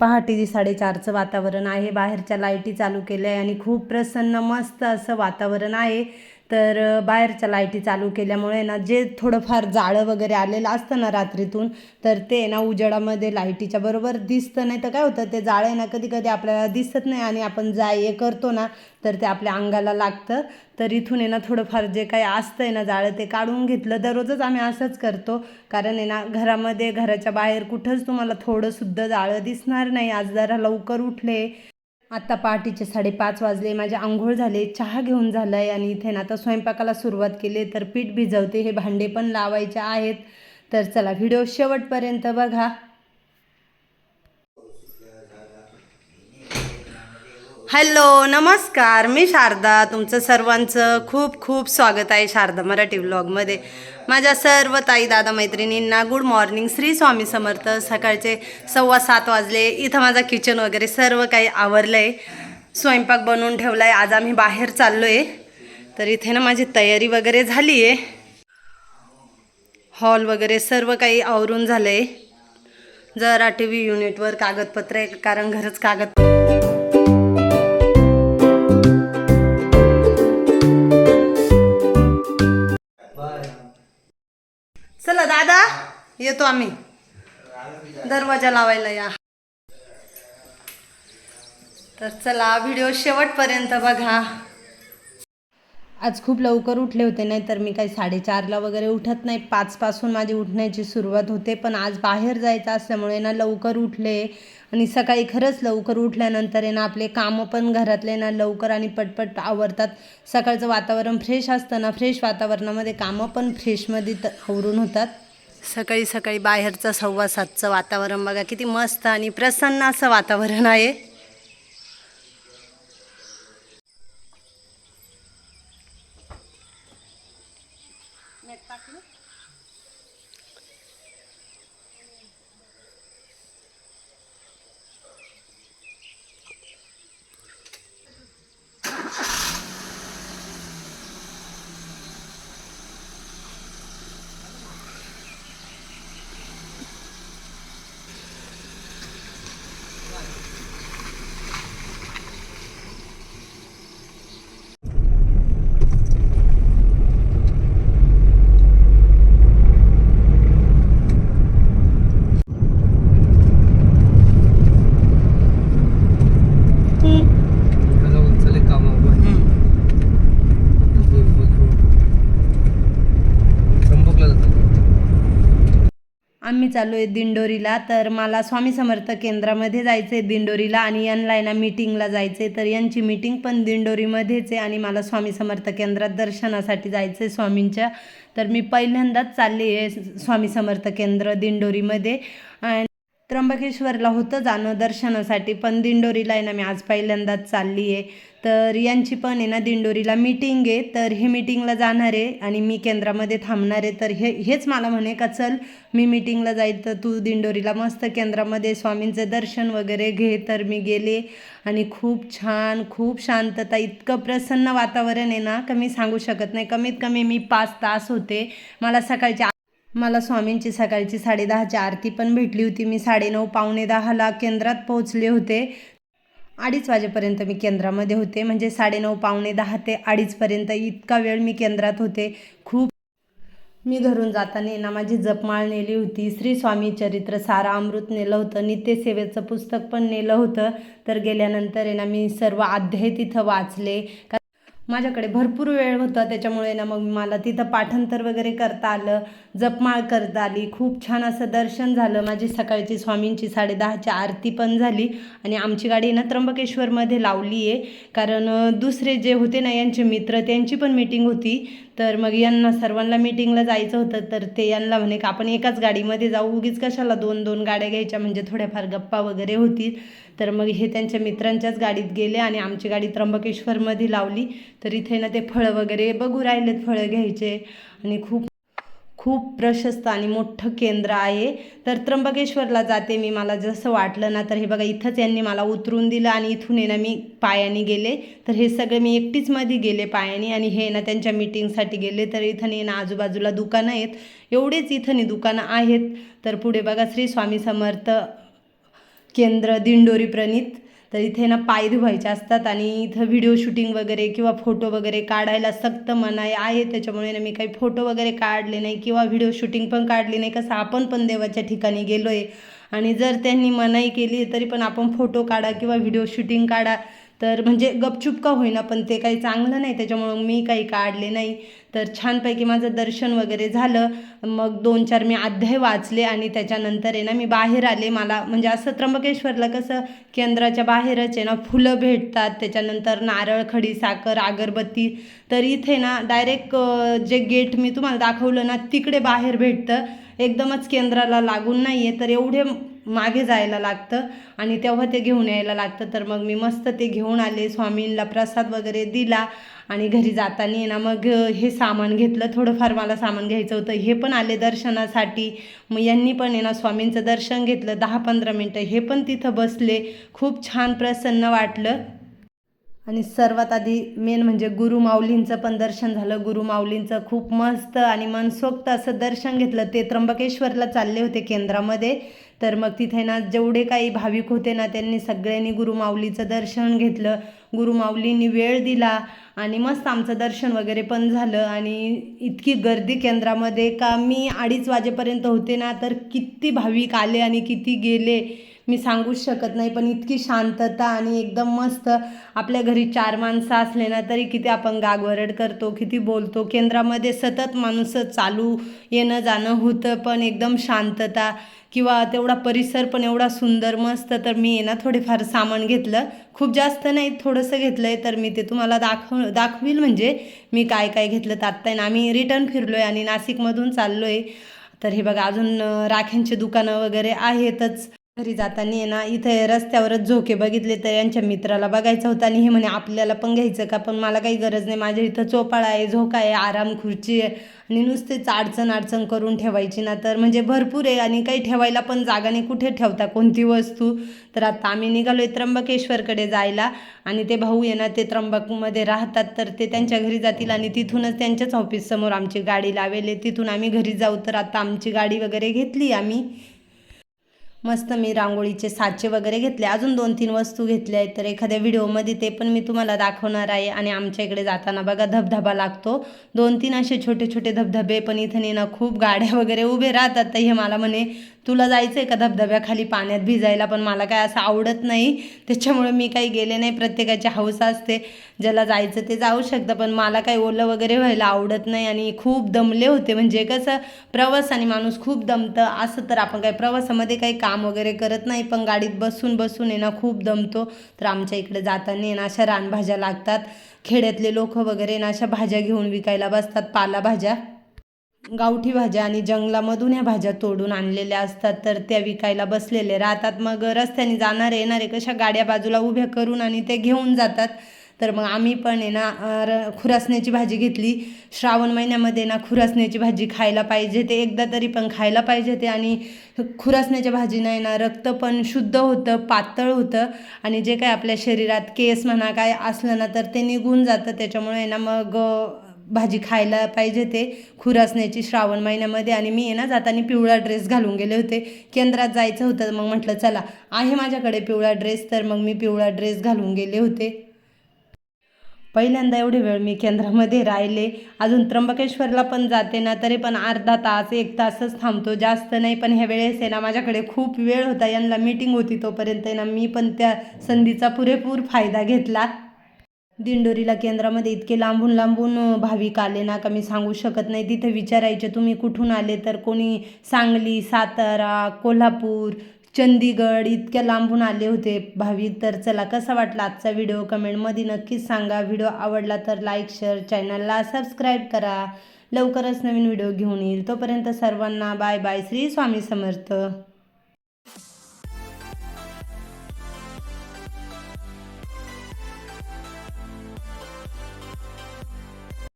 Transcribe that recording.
पहाटे साडेचारचं वातावरण आहे बाहेरच्या लाईटी चालू केल्या आहे आणि खूप प्रसन्न मस्त असं वातावरण आहे. तर बाहेरच्या लाईटी चालू केल्यामुळे ना जे थोडंफार जाळं वगैरे आलेलं असतं ना रात्रीतून तर ते ना उजेडामध्ये लाईटीच्या बरोबर दिसतं. नाही तर काय होतं ते जाळं आहे ना कधी कधी आपल्याला दिसत नाही आणि आपण जाय हे करतो ना तर ते आपल्या अंगाला लागतं. तर इथून आहे ना थोडंफार जे काही असतं आहे ना जाळं ते काढून घेतलं. दररोजच आम्ही असंच करतो कारण आहे ना घरामध्ये घराच्या बाहेर कुठंच तुम्हाला थोडंसुद्धा जाळं दिसणार नाही. आज जरा लवकर उठले. आत्ता पहाटेचे साडेपाच वाजले माझे आंघोळ झाले चहा घेऊन झालं आहे आणि इथे ना आता स्वयंपाकाला सुरुवात केली तर पीठ भिजवते हे भांडे पण लावायचे आहेत. तर चला व्हिडिओ शेवटपर्यंत बघा. हॅलो नमस्कार मी शारदा तुमचं सर्वांचं खूप खूप स्वागत आहे शारदा मराठी व्लॉगमध्ये माझ्या सर्व ताई दादा मैत्रिणींना गुड मॉर्निंग श्री स्वामी समर्थ. सकाळचे सव्वा सात वाजले. इथं माझा किचन वगैरे सर्व काही आवरलं आहे स्वयंपाक बनवून ठेवला आहे आज आम्ही बाहेर चाललो आहे तर इथे ना माझी तयारी वगैरे झाली आहे हॉल वगैरे सर्व काही आवरून झालं आहे जरा टी व्ही युनिटवर कागदपत्र आहे कारण घरच कागद येतो आम्ही. दरवाजा लावायला या. तर चला व्हिडिओ शेवटपर्यंत बघा. आज खूप लवकर उठले होते नाही तर मी काही साडेचारला वगैरे उठत नाही. पाचपासून माझी उठण्याची सुरुवात होते पण आज बाहेर जायचं असल्यामुळे ना लवकर उठले. आणि सकाळी खरंच लवकर उठल्यानंतर आहे ना आपले कामं पण घरातले ना लवकर आणि पटपट आवरतात. सकाळचं वातावरण फ्रेश असतं ना फ्रेश वातावरणामध्ये कामं पण फ्रेशमध्ये त आवरून होतात. सकाळी सकाळी बाहेरचं सव्वा सातचं वातावरण बघा किती मस्त आणि प्रसन्न असं वातावरण आहे जाऊन चले कामावर त्र्यंबकला जातात आम्ही चालू आहे दिंडोरीला. तर मला स्वामी समर्थ केंद्रामध्ये जायचं आहे दिंडोरीला आणि यांना आहे ना मीटिंगला जायचं आहे तर यांची मीटिंग पण दिंडोरीमध्येच आहे आणि मला स्वामी समर्थ केंद्रात दर्शनासाठी जायचं आहे स्वामींच्या. तर मी पहिल्यांदाच चालली आहे स्वामी समर्थ केंद्र दिंडोरीमध्ये. आणि त्र्यंबकेश्वरला होतं जाणं दर्शनासाठी पण दिंडोरीला आहे ना मी आज पहिल्यांदाच चालली आहे. तर यांची पण आहे ना दिंडोरीला मीटिंग आहे. तर हे मीटिंगला जाणार आहे आणि मी केंद्रामध्ये थांबणार आहे. तर हे हेच मला म्हणे का चल मी मीटिंगला जाईल तर तू दिंडोरीला मस्त केंद्रामध्ये स्वामींचं दर्शन वगैरे घे. तर मी गेले आणि खूप छान खूप शांतता इतकं प्रसन्न वातावरण आहे ना का मी सांगू शकत नाही. कमीत कमी मी पाच तास होते. मला सकाळची मला स्वामींची सकाळची साडेदहाची आरती पण भेटली होती. मी साडेनऊ पावणे दहाला केंद्रात पोहोचले होते. अडीच वाजेपर्यंत मी केंद्रामध्ये होते. म्हणजे साडेनऊ पावणे दहा ते अडीचपर्यंत इतका वेळ मी केंद्रात होते. खूप मी घरून जाताना ना माझी जपमाळ नेली होती. श्री स्वामी चरित्र सारा अमृत नेलं होतं. नित्यसेवेचं पुस्तक पण नेलं होतं. तर गेल्यानंतर आहे ना मी सर्व अध्याय तिथं वाचले. का माझ्याकडे भरपूर वेळ होता त्याच्यामुळे ना मग मला तिथं पाठांतर वगैरे करता आलं जपमाळ करता आली. खूप छान असं दर्शन झालं. माझी सकाळची स्वामींची साडेदहाची आरती पण झाली आणि आमची गाडी ना त्र्यंबकेश्वरमध्ये लावली आहे. कारण दुसरे जे होते ना यांचे मित्र त्यांची पण मीटिंग होती. तर मग यांना सर्वांना मीटिंगला जायचं होतं. तर ते यांना म्हणे का आपण एकाच गाडीमध्ये जाऊ. उगीच कशाला दोन दोन गाड्या घ्यायच्या? म्हणजे थोड्याफार गप्पा वगैरे होतील. तर मग हे त्यांच्या मित्रांच्याच गाडीत गेले आणि आमची गाडी त्र्यंबकेश्वरमध्ये लावली. तर इथे ना ते फळं वगैरे बघू राहिलेत फळं घ्यायचे. आणि खूप खूप प्रशस्त आणि मोठं केंद्र आहे. तर त्र्यंबकेश्वरला जाते मी मला जसं वाटलं ना तर हे बघा इथंच यांनी मला उतरून दिलं आणि इथून येणं ना मी पायाने गेले. तर हे सगळं मी एकटीच मध्ये गेले पायाने आणि हे ना त्यांच्या मीटिंगसाठी गेले. तर इथं नाही ना आजूबाजूला दुकानं आहेत. एवढेच इथं दुकानं आहेत. तर पुढे बघा श्री स्वामी समर्थ केंद्र दिंडोरी प्रणित. तर इथे ना पाय धुवायचे असतात आणि इथं व्हिडिओ शूटिंग वगैरे किंवा फोटो वगैरे काढायला सक्त मनाई आहे. त्याच्यामुळे ना मी काही फोटो वगैरे काढले नाही किंवा व्हिडिओ शूटिंग पण काढली नाही. कसं आपण पण देवाच्या ठिकाणी गेलो आहे आणि जर त्यांनी मनाई केली तरी पण आपण फोटो काढा किंवा व्हिडिओ शूटिंग काढा. तर म्हणजे गपचूप का होईना पण ते काही चांगलं नाही त्याच्यामुळं मी काही काढले नाही. तर छानपैकी माझं दर्शन वगैरे झालं. मग दोन चार मी अध्याय वाचले आणि त्याच्यानंतर आहे ना मी बाहेर आले. मला म्हणजे असं त्र्यंबकेश्वरला कसं केंद्राच्या बाहेरच आहे ना फुलं भेटतात. त्याच्यानंतर नारळ खडी साखर अगरबत्ती. तर इथे ना डायरेक्ट जे गेट मी तुम्हाला दाखवलं ना तिकडे बाहेर भेटतं. एकदमच केंद्राला लागून नाही आहे तर एवढे मागे जायला लागतं आणि तेव्हा ते घेऊन यायला लागतं. तर मग मी मस्त ते घेऊन आले स्वामींना प्रसाद वगैरे दिला आणि घरी जाताना ना मग हे सामान घेतलं. थोडंफार मला सामान घ्यायचं होतं. हे पण आले दर्शनासाठी. मग यांनी पण आहे ना स्वामींचं दर्शन घेतलं. दहा पंधरा मिनटं हे पण तिथं बसले. खूप छान प्रसन्न वाटलं. आणि सर्वात आधी मेन म्हणजे गुरुमाऊलींचं पण दर्शन झालं. गुरुमाऊलींचं खूप मस्त आणि मनसोक्त असं दर्शन घेतलं. ते त्र्यंबकेश्वरला चालले होते केंद्रामध्ये. तर मग तिथे ना जेवढे काही भाविक होते ना त्यांनी सगळ्यांनी गुरुमाऊलीचं दर्शन घेतलं. गुरुमाऊलींनी वेळ दिला आणि मस्त आमचं दर्शन वगैरे पण झालं. आणि इतकी गर्दी केंद्रामध्ये का मी अडीच वाजेपर्यंत होते ना तर किती भाविक आले आणि किती गेले. मी सांगूच शकत नाही पण इतकी शांतता आणि एकदम मस्त आपल्या घरी चार माणसं असले ना तरी किती आपण गागवरड करतो किती बोलतो. केंद्रामध्ये सतत माणसं चालू येणं जाणं होतं पण एकदम शांतता किंवा तेवढा परिसर पण एवढा सुंदर मस्त. तर मी आहे ना थोडेफार सामान घेतलं. खूप जास्त नाही थोडंसं घेतलं आहे तर मी ते तुम्हाला दाखव दाखवील म्हणजे मी काय काय घेतलं तर आत्ता आहे ना आम्ही रिटर्न फिरलो आहे आणि नाशिकमधून चाललो आहे तर हे बघा अजून राख्यांचे दुकानं वगैरे आहेतच. घरी जाताना आहे ना इथे रस्त्यावरच झोके बघितले तर यांच्या मित्राला बघायचं होतं आणि हे म्हणे आपल्याला पण घ्यायचं का? पण मला काही गरज नाही. माझ्या इथं चोपाळा आहे झोका आहे आराम खुर्ची आहे आणि नुसतेच अडचण अडचण करून ठेवायची ना. तर म्हणजे भरपूर आहे आणि काही ठेवायला पण जागा नाही. कुठे ठेवता कोणती वस्तू? तर आता आम्ही निघालो आहे त्र्यंबकेश्वरकडे जायला आणि ते भाऊ आहे ना ते त्र्यंबकमध्ये राहतात. तर ते त्यांच्या घरी जातील आणि तिथूनच त्यांच्याच ऑफिससमोर आमची गाडी लावेल. आहे तिथून आम्ही घरी जाऊ. तर आता आमची गाडी वगैरे घेतली आम्ही. मस्त मी रांगोळीचे साचे वगैरे घेतले. अजून दोन तीन वस्तू घेतल्या आहेत. तर एखाद्या व्हिडिओमध्ये ते पण मी तुम्हाला दाखवणार आहे आणि आमच्या इकडे जाताना बघा धबधबा लागतो. दोन तीन असे छोटे छोटे धबधबे पण इथं नेणं खूप गाड्या वगैरे उभे राहतात. तर हे मला म्हणे तुला जायचं आहे का धबधब्याखाली पाण्यात भिजायला? पण मला काय असं आवडत नाही. त्याच्यामुळे मी काही गेले नाही. प्रत्येकाची हौस असते. ज्याला जायचं ते जाऊ शकतं. पण मला काही ओलं वगैरे व्हायला आवडत नाही आणि खूप दमले होते. म्हणजे कसं प्रवास आणि माणूस खूप दमतं. असं तर आपण काही प्रवासामध्ये काही काम वगैरे करत नाही. पण गाडीत बसून बसून आहे ना खूप दमतो. तर आमच्या इकडे जाताना आहे ना अशा रानभाज्या लागतात. खेड्यातले लोक वगैरे ना अशा भाज्या घेऊन विकायला बसतात. पालाभाज्या. गावठी भाज्या आणि जंगलामधून ह्या भाज्या तोडून आणलेल्या असतात तर त्या विकायला बसलेले राहतात. मग रस्त्याने जाणारे येणारे कशा गाड्या बाजूला उभ्या करून आणि ते घेऊन जातात. तर मग आम्ही पण आहे ना र खुरासण्याची भाजी घेतली. श्रावण महिन्यामध्ये ना खुरासण्याची भाजी खायला पाहिजे ते एकदा तरी पण खायला पाहिजे ते. आणि खुरासण्याच्या भाजीनं आहे ना रक्त पण शुद्ध होतं पातळ होतं. आणि जे काय आपल्या शरीरात केस म्हणा काय असलं ना तर ते निघून जातं. त्याच्यामुळे ना मग भाजी खायला पाहिजे ते. खुरासण्याची श्रावण महिन्यामध्ये. आणि मी आहे ना जाताना पिवळा ड्रेस घालून गेले होते. केंद्रात जायचं होतं. मग म्हटलं चला आहे माझ्याकडे पिवळा ड्रेस तर मग मी पिवळा ड्रेस घालून गेले होते. पहिल्यांदा एवढे वेळ मी केंद्रामध्ये राहिले. अजून त्र्यंबकेश्वरला पण जाते ना तरी पण अर्धा तास एक तासच थांबतो. जास्त नाही पण ह्या वेळेस आहे ना माझ्याकडे खूप वेळ होता. यांना मीटिंग होती तोपर्यंत ना मी पण त्या संधीचा पुरेपूर फायदा घेतला. दिंडोरीला केंद्रामध्ये इतके लांबून लांबून भाविक आले ना का मी सांगू शकत नाही. तिथे विचारायचे तुम्ही कुठून आले? तर कोणी सांगली सातारा कोल्हापूर चंदीगड इतक्या लांबून आले होते भाविक. तर चला कसा वाटला आजचा व्हिडिओ? कमेंटमध्ये नक्कीच सांगा. व्हिडिओ आवडला तर लाईक शेअर चॅनलला सबस्क्राईब करा. लवकरच नवीन व्हिडिओ घेऊन येईल. तोपर्यंत सर्वांना बाय बाय. श्री स्वामी समर्थ.